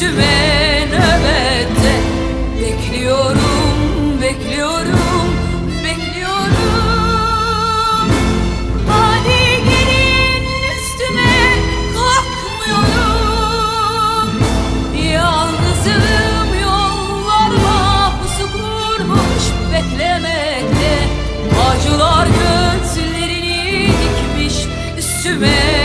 üstüme nöbette Bekliyorum, bekliyorum, bekliyorum. Hadi gelin üstüme kalkmıyorum. Yalnızım yollarıma pusu kurmuş beklemekte. Acılar gözlerini dikmiş üstüme.